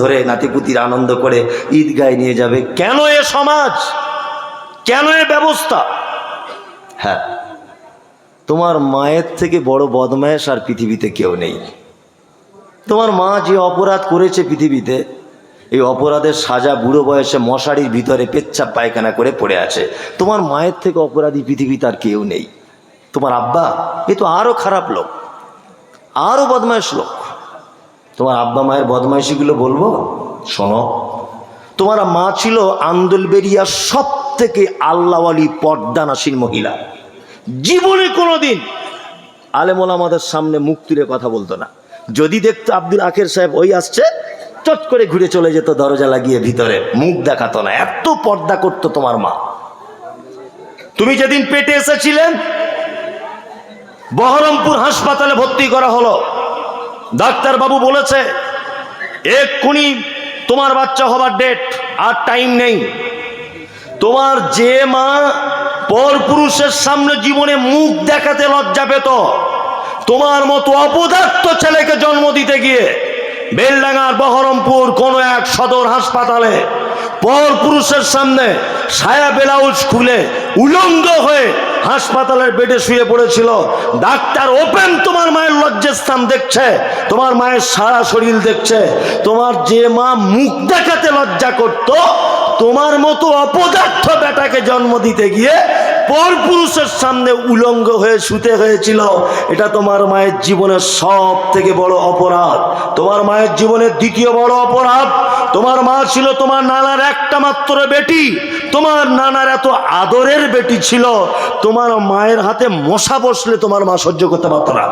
ধরে নাতিপুতির আনন্দ করে ঈদগায় নিয়ে যাবে। কেন এ সমাজ? কেন এ ব্যবস্থা? হ্যাঁ তোমার মায়ের থেকে বড় বদমায়েশ আর পৃথিবীতে কেউ নেই। তোমার মা যে অপরাধ করেছে পৃথিবীতে, এই অপরাধের সাজা বুড়ো বয়সে মশারির ভিতরে পেচ্ছাপ পায়খানা করে পড়ে আছে। তোমার মায়ের থেকে অপরাধী পৃথিবীতে আর কেউ নেই। তোমার আব্বা, এ তো আরও খারাপ লোক আরও বদমাইশ লোক। তোমার আব্বা মায়ের বদমাইশিগুলো বলব? শোনো। তোমার মা ছিল আন্দোলবেরিয়ার সব থেকে আল্লাহওয়ালি পর্দানাসীন মহিলা। জীবনে কোনোদিন আলেমল আমাদের সামনে মুখ কথা বলতো না। যদি দেখতো আব্দুল আখের সাহেব ওই আসছে, চট করে ঘুরে চলে যেত দরজা লাগিয়ে ভিতরে। মুখ দেখাতো না। এত পর্দা করতো তোমার মা। তুমি যেদিন পেটে এসেছিলেন, বহরমপুর হাসপাতালে ভর্তি করা হলো। ডাক্তার বাবু বলেছে, এক্ষুনি তোমার বাচ্চা হবার ডেট আর টাইম নেই। তোমার যে মা পর পুরুষের সামনে জীবনে মুখ দেখাতে লজ্জা পেত, তোমার মতো অপদার্থ ছেলেকে জন্ম দিতে গিয়ে বেলডাঙ্গার বহরমপুর কোনো এক সদর হাসপাতালে পর পুরুষের সামনে সায়া ব্লাউজ খুলে উলঙ্গ হয়ে হাসপাতালের বেডে শুয়ে পড়েছিল। ডাক্তার ওপেন, তোমার মায়ের লজ্জাস্থান দেখছে, তোমার মায়ের সারা শরীর দেখছে, তোমার যে মা মুখ দেখাতে লজ্জা করত, তোমার মতো অপদার্থ বেটাকে জন্ম দিতে গিয়ে পর পুরুষের সামনে উলঙ্গ হয়ে শুতে হয়েছিল। এটা তোমার মায়ের জীবনের সব থেকে বড় অপরাধ। তোমার মায়ের জীবনের দ্বিতীয় বড় অপরাধ তোমার মা ছিল, তোমার নানার একটা মাত্র বেটি। তোমার নানার এত আদরের বেটি ছিল, তোমার মায়ের হাতে মশা বসলে তোমার মা সহ্য করতে পারত না।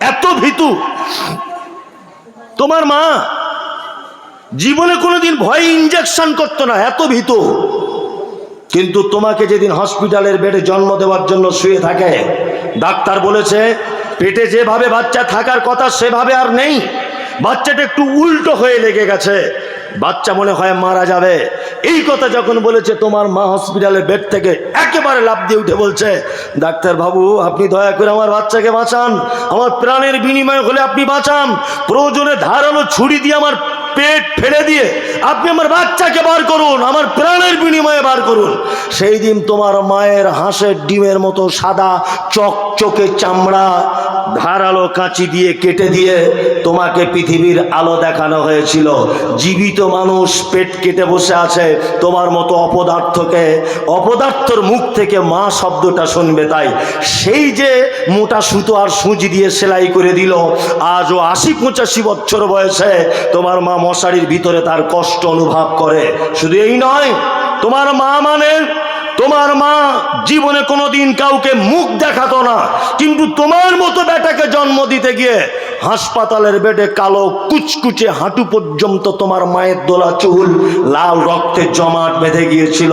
এত ভীতু। তোমার মা জীবনে কোনোদিন ভয় ইঞ্জেকশন করতো না, এত ভীতু। কিন্তু তোমাকে যেদিন হসপিটালের বেডে জন্ম দেওয়ার জন্য শুয়ে থাকে, ডাক্তার বলেছে, পেটে যেভাবে বাচ্চা থাকার কথা সেভাবে আর নেই। বাচ্চাটা একটু উল্টো হয়ে লেগে গেছে। বাচ্চা মনে হয় মারা যাবে। এই কথা যখন বলেছে, তোমার মা হসপিটালের বেড থেকে একেবারে লাভ দিয়ে উঠে বলছে, ডাক্তার বাবু, আপনি দয়া করে আমার বাচ্চাকে বাঁচান। আমার প্রাণের বিনিময় হলে আপনি বাঁচান। প্রয়োজনে ধারালো ছুরি দিয়ে আমার পেট ফেলে দিয়ে আপনি আমার বাচ্চাকে বার করুন, আমার প্রাণের বিনিময়ে বার করুন। সেই দিন তোমার মায়ের হাঁসের ডিমের মতো সাদা, চকচকে চামড়া ধারালো কাঁচি দিয়ে কেটে দিয়ে তোমাকে পৃথিবীর আলো দেখানো হয়েছিল। জীবিত মানুষ পেট কেটে বসে আছে তোমার মতো অপদার্থকে। অপদার্থর মুখ থেকে মা শব্দটা শুনবে তাই। সেই যে মোটা সুতো আর সুঁচি দিয়ে সেলাই করে দিল, আজও আশি পঁচাশি বছর বয়সে তোমার মা মশারির ভিতরে তার কষ্ট অনুভব করে। শুধু এই নয়, তোমার মা মানে তোমার মা জীবনে কোনোদিন কাউকে মুখ দেখাতো না, কিন্তু তোমার মতো বেটাকে জন্ম দিতে গিয়ে হাসপাতালের বেডে কালো কুচকুচে হাঁটু পর্যন্ত তোমার মায়ের দোলা চুল, লাল রক্তে জমাট বেঁধে গিয়েছিল।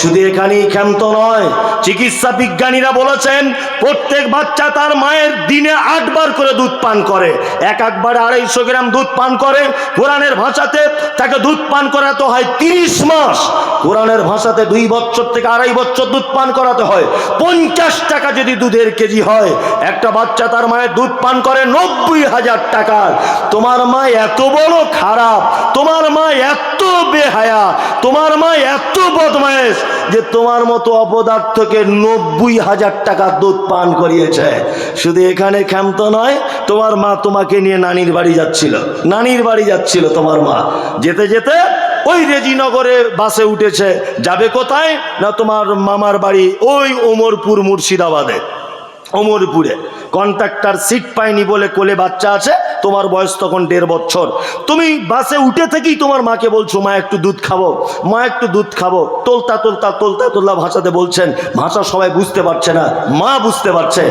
শুধু এখানেই ক্ষান্ত নয়, চিকিৎসা বিজ্ঞানীরা বলেছেন, প্রত্যেক বাচ্চা তার মায়ের দিনে আটবার করে দুধ পান করে। এক একবারে আড়াইশো গ্রাম দুধ পান করে, কোরআনের ভাষাতে তাকে দুধ পান করাতে হয় তিরিশ মাস। কোরআনের ভাষাতে দুই বছর থেকে আড়াই বছর দুধ পান করাতে হয়। পঞ্চাশ টাকা যদি দুধের কেজি হয়, একটা বাচ্চা তার মায়ের দুধ পান করে নব্বই হাজার টাকার তোমার মা এত বড় খারাপ, তোমার মা এত বেহায়া, তোমার মা এত বদমায়েশ যে তোমার মতো অপদার্থকে নব্বই হাজার টাকা দুধ পান করিয়েছে। শুধু এখানে ক্ষান্ত নয়, তোমার মা তোমাকে নিয়ে নানির বাড়ি যাচ্ছিল। নানির বাড়ি যাচ্ছিল তোমার মা। যেতে যেতে ওই রেজিনগরে বাসে উঠেছে। যাবে কোথায়? না তোমার মামার বাড়ি ওই ওমরপুর মুর্শিদাবাদে। ওমরপুরে কন্ট্রাক্টর সিট পায়নি বলে কোলে বাচ্চা আছে, তোমার বয়স তখন দেড় বছর। তুমি বাসে উঠে থেকেই তোমার মাকে বলছো, মা, একটু দুধ খাব, মা, একটু দুধ খাব। তোলতা তোলতা তোলতা তোলতা ভাষাতে বলছেন, ভাষা সবাই বুঝতে পারছে না, মা বুঝতে পারছে।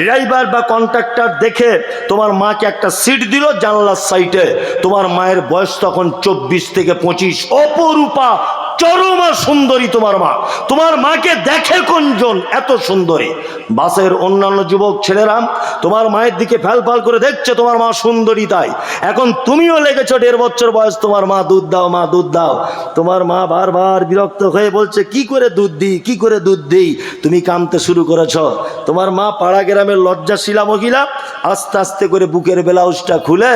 ড্রাইভার বা কন্ট্রাক্টর দেখে তোমার মাকে একটা সিট দিল জানলার সাইটে তোমার মায়ের বয়স তখন চব্বিশ থেকে পঁচিশ। অপরূপা চরমা সুন্দরী তোমার মা। তোমার মাকে দেখে কোনজন এত সুন্দরী? বাসের অন্যান্য যুবক ছেলেরা, তোমার মায়ের দিকে ফ্যাল ফাল করে দেখছে তোমার মা সুন্দরী তাই। এখন তুমিও লেগেছো দেড় বছর বয়স, তোমার মা দুধ দাও, মা দুধ দাও। তোমার মা বারবার বিরক্ত হয়ে বলছে, কি করে দুধ দিই, কি করে দুধ দিই? তুমি কামতে শুরু করেছ। তোমার মা পাড়া গ্রামের লজ্জাশীলা মহিলা, আস্তে আস্তে করে বুকের ব্লাউজটা খুলে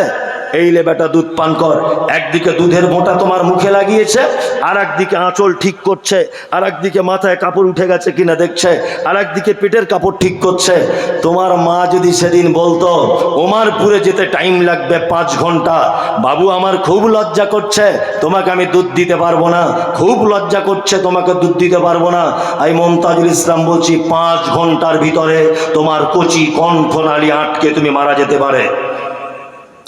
এই লে বেটা দুধ পান কর। একদিকে দুধের মোটা তোমার মুখে লাগিয়েছে আর একদিকে আঁচল ঠিক করছে আর একদিকে মাথায় কাপড় উঠে গেছে কিনা দেখছে আর একদিকে পেটের কাপড় ঠিক করছে। তোমার মা যদি সেদিন বলতো, ওমারপুরে যেতে টাইম লাগবে পাঁচ ঘণ্টা। বাবু আমার খুব লজ্জা করছে, তোমাকে আমি দুধ দিতে পারব না। খুব লজ্জা করছে, তোমাকে দুধ দিতে পারব না। আমি মমতাজুল ইসলাম বলছি, পাঁচ ঘণ্টার ভিতরে তোমার কচি কণ্ঠনালী আটকে তুমি মারা যেতে পারে।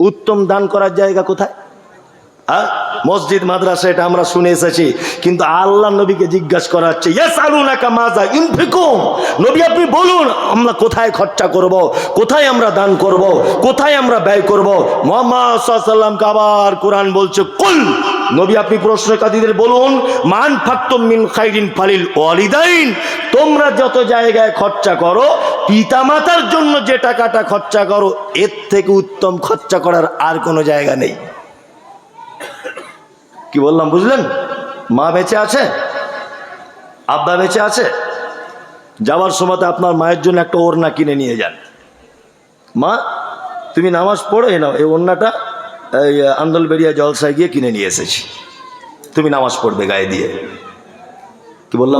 উত্তম দান করার জায়গা কোথায়? হ্যাঁ? মসজিদ, মাদ্রাসা, এটা আমরা শুনে এসেছি। কিন্তু আল্লাহ নবীকে জিজ্ঞাসা করা হচ্ছে ইয়েস আলুনাকা মাজা ইনফিকুম নবী, আপনি বলুন, আমরা কোথায় খরচা করব? কোথায় আমরা দান করব? কোথায় আমরা ব্যয় করব? মোহাম্মদ সাল্লামকে আবার কোরআন বলছে, কুল নবী, আপনি প্রশ্নকারীদের বলুন, মান ফাক্তম মিন খাইরিন ফালিল ওয়ালিদাইন, তোমরা যত জায়গায় খরচা করো, পিতামাতার জন্য যে টাকাটা খরচা করো, এর থেকে উত্তম খরচা করার আর কোনো জায়গা নেই। কি বললাম, বুঝলেন? মা বেঁচে আছে? আব্বা বেঁচে আছে? যাওয়ার সময় আপনার মায়ের জন্য একটা ওড়না কিনে নিয়ে যান। মা, তুমি নামাজ পড়ো এ নাও, এই ওড়নাটা এই আন্দোলবেড়িয়া জলসায় গিয়ে কিনে নিয়ে এসেছি। তুমি নামাজ পড়বে গায়ে দিয়ে। কি বললাম?